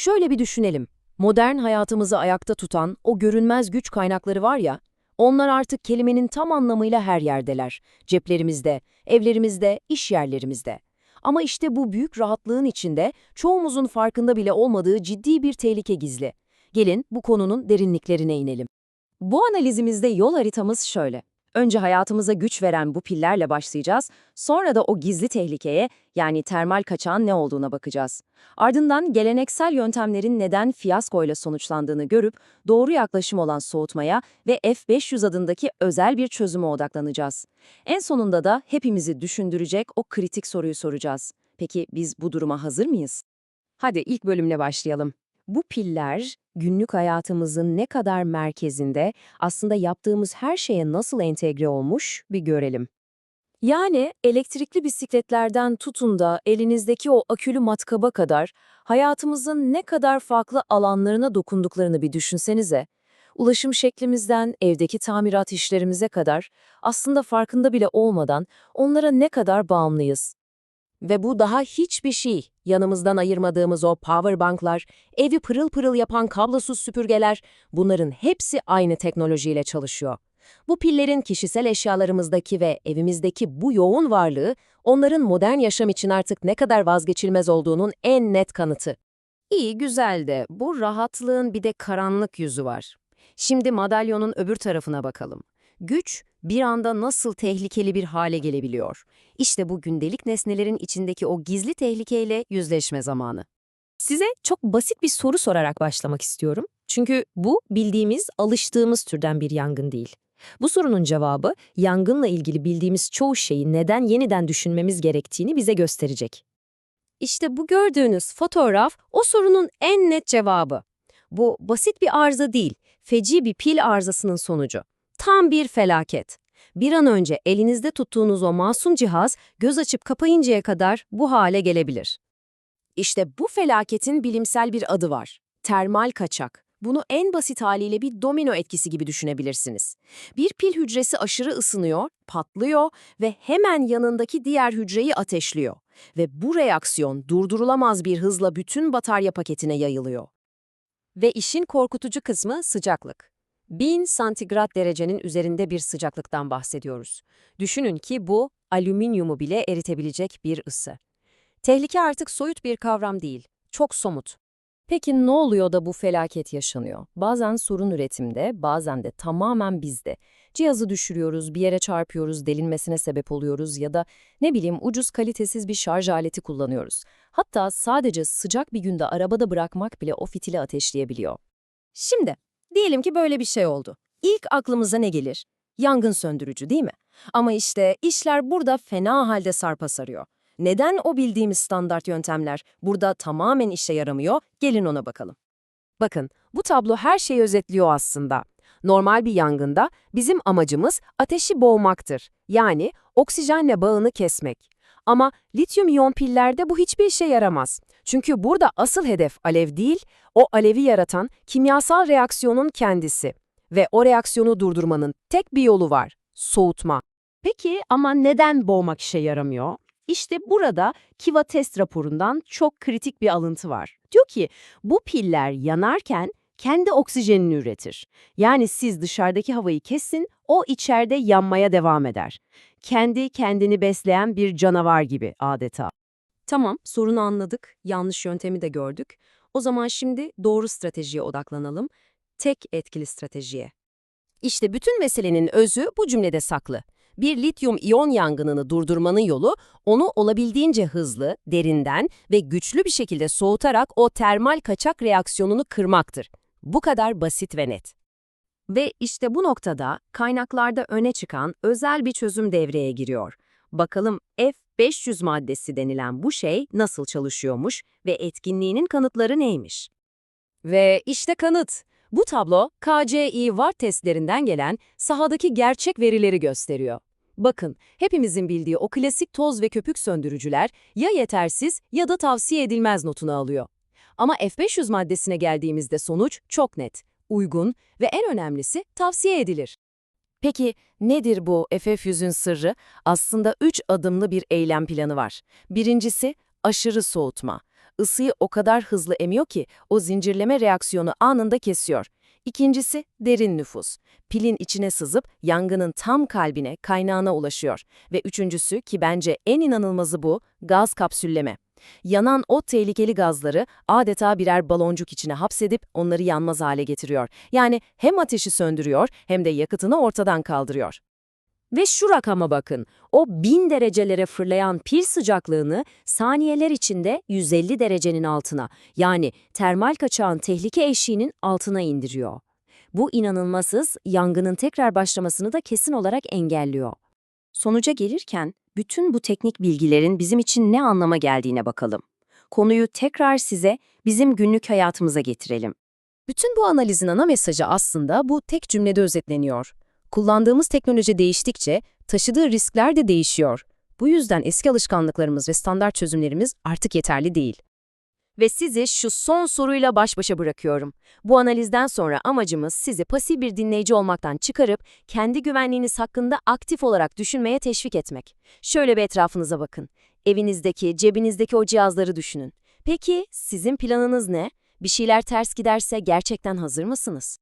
Şöyle bir düşünelim. Modern hayatımızı ayakta tutan o görünmez güç kaynakları var ya, onlar artık kelimenin tam anlamıyla her yerdeler. Ceplerimizde, evlerimizde, iş yerlerimizde. Ama işte bu büyük rahatlığın içinde çoğumuzun farkında bile olmadığı ciddi bir tehlike gizli. Gelin bu konunun derinliklerine inelim. Bu analizimizde yol haritamız şöyle. Önce hayatımıza güç veren bu pillerle başlayacağız, sonra da o gizli tehlikeye yani termal kaçağın ne olduğuna bakacağız. Ardından geleneksel yöntemlerin neden fiyaskoyla sonuçlandığını görüp doğru yaklaşım olan soğutmaya ve F500 adındaki özel bir çözüme odaklanacağız. En sonunda da hepimizi düşündürecek o kritik soruyu soracağız. Peki biz bu duruma hazır mıyız? Hadi ilk bölümle başlayalım. Bu piller günlük hayatımızın ne kadar merkezinde, aslında yaptığımız her şeye nasıl entegre olmuş bir görelim. Yani elektrikli bisikletlerden tutun da elinizdeki o akülü matkaba kadar hayatımızın ne kadar farklı alanlarına dokunduklarını bir düşünsenize. Ulaşım şeklimizden evdeki tamirat işlerimize kadar aslında farkında bile olmadan onlara ne kadar bağımlıyız. Ve bu daha hiçbir şey. Yanımızdan ayırmadığımız o powerbanklar, evi pırıl pırıl yapan kablosuz süpürgeler, bunların hepsi aynı teknolojiyle çalışıyor. Bu pillerin kişisel eşyalarımızdaki ve evimizdeki bu yoğun varlığı, onların modern yaşam için artık ne kadar vazgeçilmez olduğunun en net kanıtı. İyi, güzel de bu rahatlığın bir de karanlık yüzü var. Şimdi madalyonun öbür tarafına bakalım. Güç bir anda nasıl tehlikeli bir hale gelebiliyor? İşte bu gündelik nesnelerin içindeki o gizli tehlikeyle yüzleşme zamanı. Size çok basit bir soru sorarak başlamak istiyorum. Çünkü bu bildiğimiz, alıştığımız türden bir yangın değil. Bu sorunun cevabı yangınla ilgili bildiğimiz çoğu şeyi neden yeniden düşünmemiz gerektiğini bize gösterecek. İşte bu gördüğünüz fotoğraf o sorunun en net cevabı. Bu basit bir arıza değil, feci bir pil arızasının sonucu. Tam bir felaket. Bir an önce elinizde tuttuğunuz o masum cihaz göz açıp kapayıncaya kadar bu hale gelebilir. İşte bu felaketin bilimsel bir adı var. Termal kaçak. Bunu en basit haliyle bir domino etkisi gibi düşünebilirsiniz. Bir pil hücresi aşırı ısınıyor, patlıyor ve hemen yanındaki diğer hücreyi ateşliyor. Ve bu reaksiyon durdurulamaz bir hızla bütün batarya paketine yayılıyor. Ve işin korkutucu kısmı sıcaklık. 1000 santigrat derecenin üzerinde bir sıcaklıktan bahsediyoruz. Düşünün ki bu, alüminyumu bile eritebilecek bir ısı. Tehlike artık soyut bir kavram değil, çok somut. Peki ne oluyor da bu felaket yaşanıyor? Bazen sorun üretimde, bazen de tamamen bizde. Cihazı düşürüyoruz, bir yere çarpıyoruz, delinmesine sebep oluyoruz ya da ne bileyim ucuz kalitesiz bir şarj aleti kullanıyoruz. Hatta sadece sıcak bir günde arabada bırakmak bile o fitili ateşleyebiliyor. Şimdi Diyelim ki böyle bir şey oldu. İlk aklımıza ne gelir? Yangın söndürücü değil mi? Ama işte işler burada fena halde sarpa sarıyor. Neden o bildiğimiz standart yöntemler burada tamamen işe yaramıyor? Gelin ona bakalım. Bakın, bu tablo her şeyi özetliyor aslında. Normal bir yangında bizim amacımız ateşi boğmaktır. Yani oksijenle bağını kesmek. Ama lityum iyon pillerde bu hiçbir işe yaramaz. Çünkü burada asıl hedef alev değil, o alevi yaratan kimyasal reaksiyonun kendisi. Ve o reaksiyonu durdurmanın tek bir yolu var, soğutma. Peki ama neden boğmak işe yaramıyor? İşte burada Kiva test raporundan çok kritik bir alıntı var. Diyor ki bu piller yanarken kendi oksijenini üretir. Yani siz dışarıdaki havayı kesin, o içeride yanmaya devam eder. Kendi kendini besleyen bir canavar gibi adeta. Tamam, sorunu anladık, yanlış yöntemi de gördük. O zaman şimdi doğru stratejiye odaklanalım. Tek etkili stratejiye. İşte bütün meselenin özü bu cümlede saklı. Bir lityum iyon yangınını durdurmanın yolu onu olabildiğince hızlı, derinden ve güçlü bir şekilde soğutarak o termal kaçak reaksiyonunu kırmaktır. Bu kadar basit ve net. Ve işte bu noktada kaynaklarda öne çıkan özel bir çözüm devreye giriyor. Bakalım F500 maddesi denilen bu şey nasıl çalışıyormuş ve etkinliğinin kanıtları neymiş? Ve işte kanıt. Bu tablo KCI Watt testlerinden gelen sahadaki gerçek verileri gösteriyor. Bakın, hepimizin bildiği o klasik toz ve köpük söndürücüler ya yetersiz ya da tavsiye edilmez notunu alıyor. Ama F500 maddesine geldiğimizde sonuç çok net, uygun ve en önemlisi tavsiye edilir. Peki nedir bu FF100'ün sırrı? Aslında üç adımlı bir eylem planı var. Birincisi aşırı soğutma. ısıyı o kadar hızlı emiyor ki o zincirleme reaksiyonu anında kesiyor. İkincisi derin nüfus. Pilin içine sızıp yangının tam kalbine, kaynağına ulaşıyor. Ve üçüncüsü ki bence en inanılmazı bu, gaz kapsülleme. Yanan o tehlikeli gazları adeta birer baloncuk içine hapsedip onları yanmaz hale getiriyor. Yani hem ateşi söndürüyor hem de yakıtını ortadan kaldırıyor. Ve şu rakama bakın. O 1000 derecelere fırlayan pil sıcaklığını saniyeler içinde 150 derecenin altına yani termal kaçağın tehlike eşiğinin altına indiriyor. Bu inanılmaz yangının tekrar başlamasını da kesin olarak engelliyor. Sonuca gelirken bütün bu teknik bilgilerin bizim için ne anlama geldiğine bakalım. Konuyu tekrar size bizim günlük hayatımıza getirelim. Bütün bu analizin ana mesajı aslında bu tek cümlede özetleniyor. Kullandığımız teknoloji değiştikçe taşıdığı riskler de değişiyor. Bu yüzden eski alışkanlıklarımız ve standart çözümlerimiz artık yeterli değil. Ve sizi şu son soruyla baş başa bırakıyorum. Bu analizden sonra amacımız sizi pasif bir dinleyici olmaktan çıkarıp kendi güvenliğiniz hakkında aktif olarak düşünmeye teşvik etmek. Şöyle bir etrafınıza bakın. Evinizdeki, cebinizdeki o cihazları düşünün. Peki sizin planınız ne? Bir şeyler ters giderse gerçekten hazır mısınız?